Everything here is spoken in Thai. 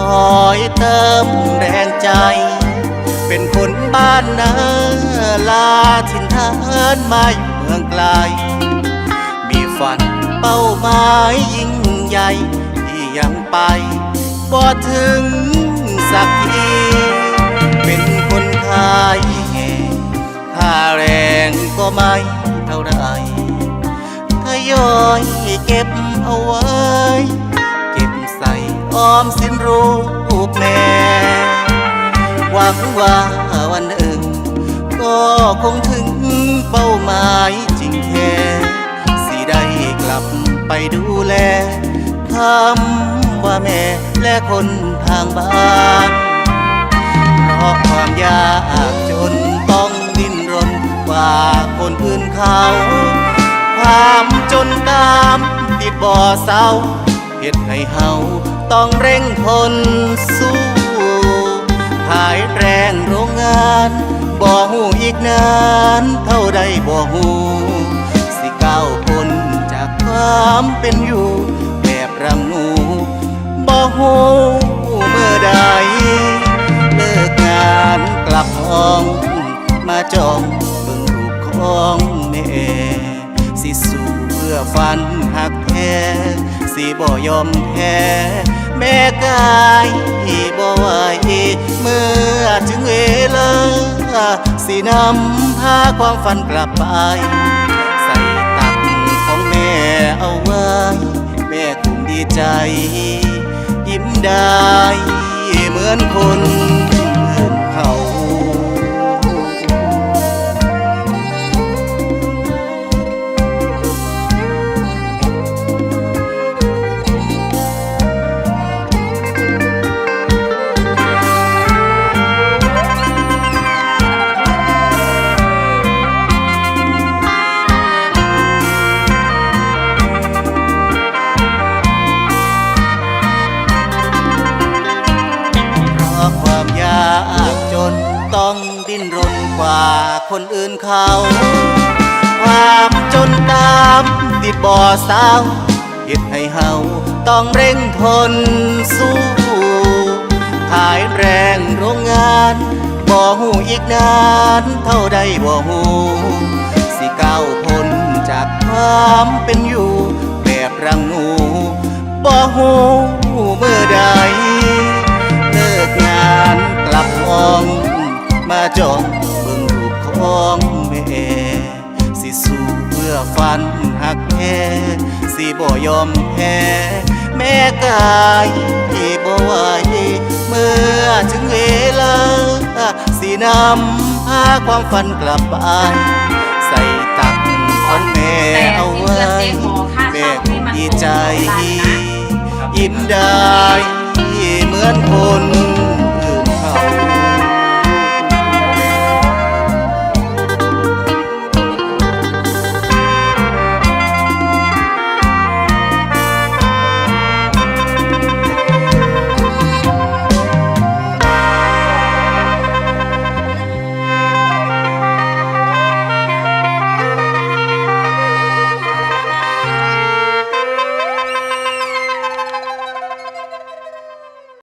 อยเติมแรงใจ เป็นคนบ้านนาลาถิ่นฐานมาอยู่เมืองไกล มีฝันเป้าหมายยิ่งใหญ่ที่ยังไปบ่ถึงสักทีเป็นคนขายแห่ค่าแรงก็ไม่เท่าไรทยอยเก็บเอาไว้ ออมสิ้นรูปแม่ หวังว่าวันหนึ่ง ก็คงถึงเป้าหมายจริงแท้สิได้กลับไปดูแลคำว่าแม่และคนทางบ้านเพราะความยากจนต้องดิ้นรนกว่าคนอื่นเขา ความจนตามติดบ่อเศร้าเหตุให้เฮา ต้องเร่งทนสู้ขายแรงโรงงานบ่หูอีกนานเท่าใดบ่หูสิก้าวพ้นจากความเป็นอยู่แบบรำหนูบ่หูเมื่อใด เลิกงานกลับห้อง มาจองเบิ่งรูปของแม่ อฝันหักแท้สิบ่ยอมแพ้แม่กายบ่ไหวเมื่อถึงเวลาสินำพาความฝันกลับไป ใส่ตักของแม่เอาไว้ แม่คงดีใจ ยิ้มได้เหมือนคน ดิ้นรนกว่าคนอื่นเขา ความจนตามติดบ่อสาวเหตุให้เฮาต้องเร่งทนสู้ขายแรงโรงงานบ่หูอีกนานเท่าใดบ่หูสิก้าวพ้นจากความเป็นอยู่แบบรังหนูบ่หูเมื่อใดเลิกงานกลับห้อง มาจองเบิ่งรูปของแม่ สิสู้เพื่อฝันหักแท้สิบ่ยอมแพ้แม่กายที่บ่ไหวเมื่อถึงเวลา สินำพาความฝันกลับบ้าน ใส่ตักของแม่เอาไว้แม่คงดีใจ ยิ้มได้เหมือนคน